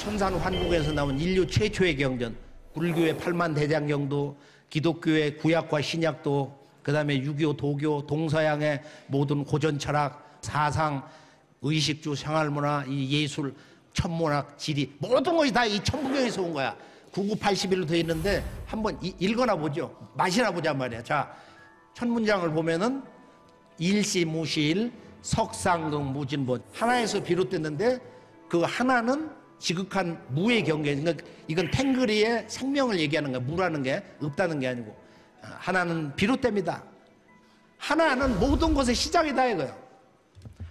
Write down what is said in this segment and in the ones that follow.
천산 환국에서 나온 인류 최초의 경전 불교의 팔만 대장경도 기독교의 구약과 신약도 그 다음에 유교 도교 동서양의 모든 고전 철학 사상 의식주 생활문화 이 예술 천문학 지리 모든 것이 다 이 천부경에서 온 거야. 9981로 되어 있는데 한번 이- 읽어나 보죠. 마시나 보자 말이야. 자 천문장을 보면은 일시무실 석상경 무진본. 하나에서 비롯됐는데 그 하나는 지극한 무의 경계. 그러니까 이건 탱그리의 생명을 얘기하는 거야. 무라는 게 없다는 게 아니고. 아, 하나는 비롯됩니다. 하나는 모든 것의 시작이다 이거예요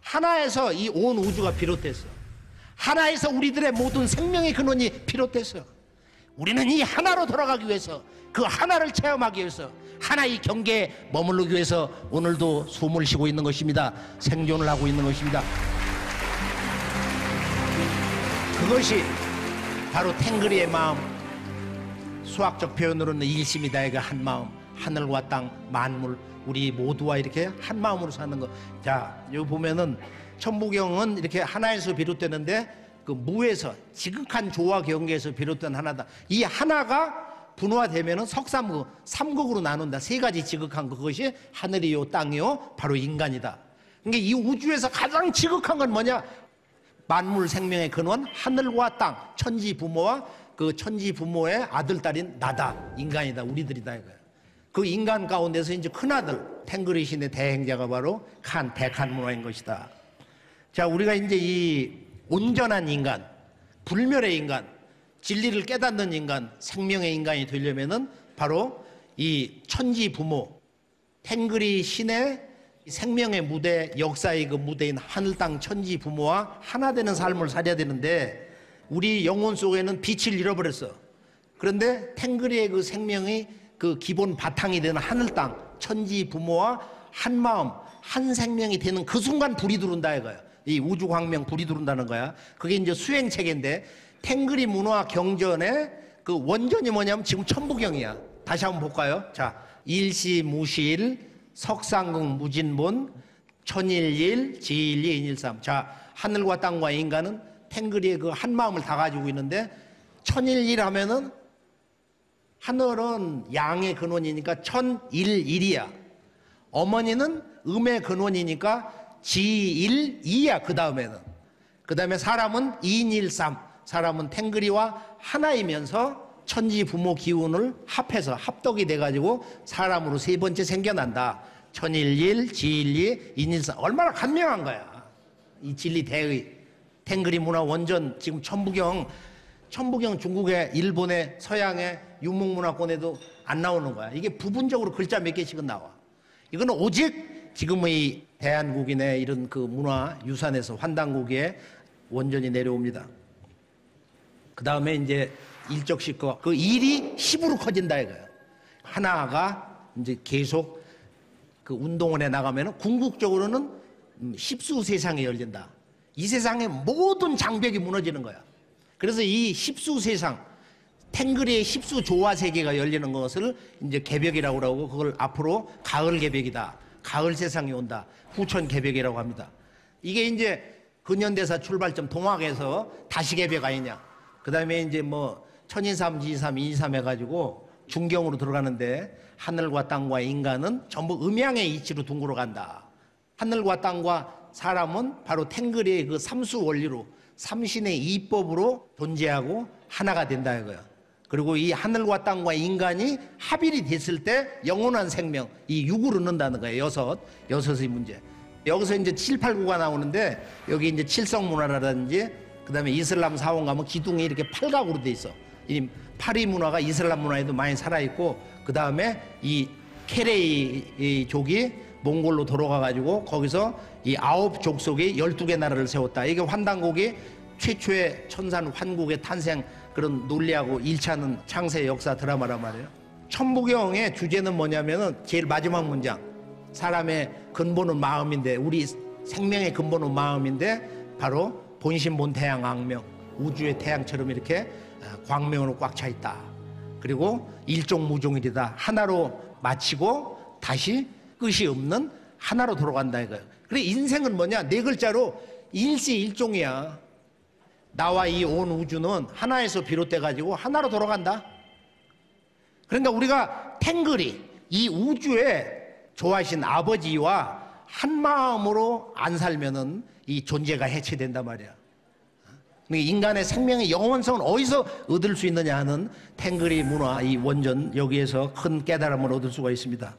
하나에서 이 온 우주가 비롯됐어. 하나에서 우리들의 모든 생명의 근원이 비롯됐어. 우리는 이 하나로 돌아가기 위해서 그 하나를 체험하기 위해서 하나의 경계에 머무르기 위해서 오늘도 숨을 쉬고 있는 것입니다. 생존을 하고 있는 것입니다. 그것이 바로 탱그리의 마음, 수학적 표현으로는 일심이다의 한 마음, 하늘과 땅, 만물, 우리 모두와 이렇게 한 마음으로 사는 것. 자, 여기 보면은 천부경은 이렇게 하나에서 비롯되는데 그 무에서 지극한 조화 경계에서 비롯된 하나다. 이 하나가 분화되면은 석삼국, 삼국으로 나눈다. 세 가지 지극한 것. 그것이 하늘이요, 땅이요, 바로 인간이다. 그러니까 이 우주에서 가장 지극한 건 뭐냐? 만물 생명의 근원 하늘과 땅 천지 부모와 그 천지 부모의 아들 딸인 나다 인간이다 우리들이다 이거야. 그 인간 가운데서 이제 큰 아들 탱그리 신의 대행자가 바로 칸 대칸 문화인 것이다. 자 우리가 이제 이 온전한 인간 불멸의 인간 진리를 깨닫는 인간 생명의 인간이 되려면은 바로 이 천지 부모 탱그리 신의 생명의 무대, 역사의 그 무대인 하늘 땅 천지 부모와 하나 되는 삶을 살아야 되는데 우리 영혼 속에는 빛을 잃어버렸어. 그런데 탱그리의 그 생명이 그 기본 바탕이 되는 하늘 땅 천지 부모와 한 마음, 한 생명이 되는 그 순간 불이 들어온다 이거야. 이 우주 광명 불이 들어온다는 거야. 그게 이제 수행 체계인데 탱그리 문화 경전의 그 원전이 뭐냐면 지금 천부경이야. 다시 한번 볼까요? 자, 일시 무실 석상궁 무진본 천일일 지일리 인일삼. 자 하늘과 땅과 인간은 탱그리의 그 한 마음을 다 가지고 있는데 천일일 하면은 하늘은 양의 근원이니까 천일일이야. 어머니는 음의 근원이니까 지일이야 그 다음에는. 그 다음에 사람은 이인일삼. 사람은 탱그리와 하나이면서 천지 부모 기운을 합해서 합덕이 돼가지고 사람으로 세 번째 생겨난다. 천일일, 지일리, 인일사 얼마나 간명한 거야. 이 진리 대의 탱그리 문화 원전 지금 천부경 천부경 중국의 일본의 서양의 유목문화권에도 안 나오는 거야. 이게 부분적으로 글자 몇 개씩은 나와. 이거는 오직 지금의 대한국인의 이런 그 문화 유산에서 환단국의 원전이 내려옵니다. 그 다음에 이제 일적씩 그, 그 일이 10으로 커진다 이거야. 하나가 이제 계속 그 운동원에 나가면은 궁극적으로는 음, 십수 세상이 열린다. 이 세상의 모든 장벽이 무너지는 거야. 그래서 이 십수 세상, 탱그리의 십수 조화 세계가 열리는 것을 이제 개벽이라고 하고 그걸 앞으로 가을 개벽이다. 가을 세상이 온다. 후천 개벽이라고 합니다. 이게 이제 근현대사 출발점 동학에서 다시 개벽 아니냐. 그 다음에 이제 뭐 천인삼, 지삼, 인삼 해가지고 중경으로 들어가는데 하늘과 땅과 인간은 전부 음양의 이치로 둥그러 간다. 하늘과 땅과 사람은 바로 탱그리의 그 삼수 원리로 삼신의 이법으로 존재하고 하나가 된다 이거야. 그리고 이 하늘과 땅과 인간이 합일이 됐을 때 영원한 생명, 이 육을 얻는다는 거예요. 여섯, 여섯의 문제. 여기서 이제 7, 8, 9가 나오는데 여기 이제 칠성 문화라든지 그다음에 이슬람 사원 가면 기둥이 이렇게 팔각으로 돼 있어. 이 파리 문화가 이슬람 문화에도 많이 살아 있고 그 다음에 이 케레이 족이 몽골로 돌아가 가지고 거기서 이 아홉 족속이 열두 개 나라를 세웠다. 이게 환단국이 최초의 천산 환국의 탄생 그런 논리하고 일치하는 창세 역사 드라마란 말이에요. 천부경의 주제는 뭐냐면은 제일 마지막 문장. 사람의 근본은 마음인데 우리 생명의 근본은 마음인데 바로 본신 본 태양 악명 우주의 태양처럼 이렇게 아, 광명으로 꽉 차 있다. 그리고 일종무종일이다. 하나로 마치고 다시 끝이 없는 하나로 돌아간다 이거예요. 그래 인생은 뭐냐 네 글자로 일시일종이야. 나와 이 온 우주는 하나에서 비롯돼 가지고 하나로 돌아간다. 그러니까 우리가 탱글이 이 우주에 좋아하신 아버지와 한 마음으로 안 살면은 이 존재가 해체된단 말이야. 그러니까 인간의 생명의 영원성은 어디서 얻을 수 있느냐 하는 탱글이 문화, 이 원전 여기에서 큰 깨달음을 얻을 수가 있습니다.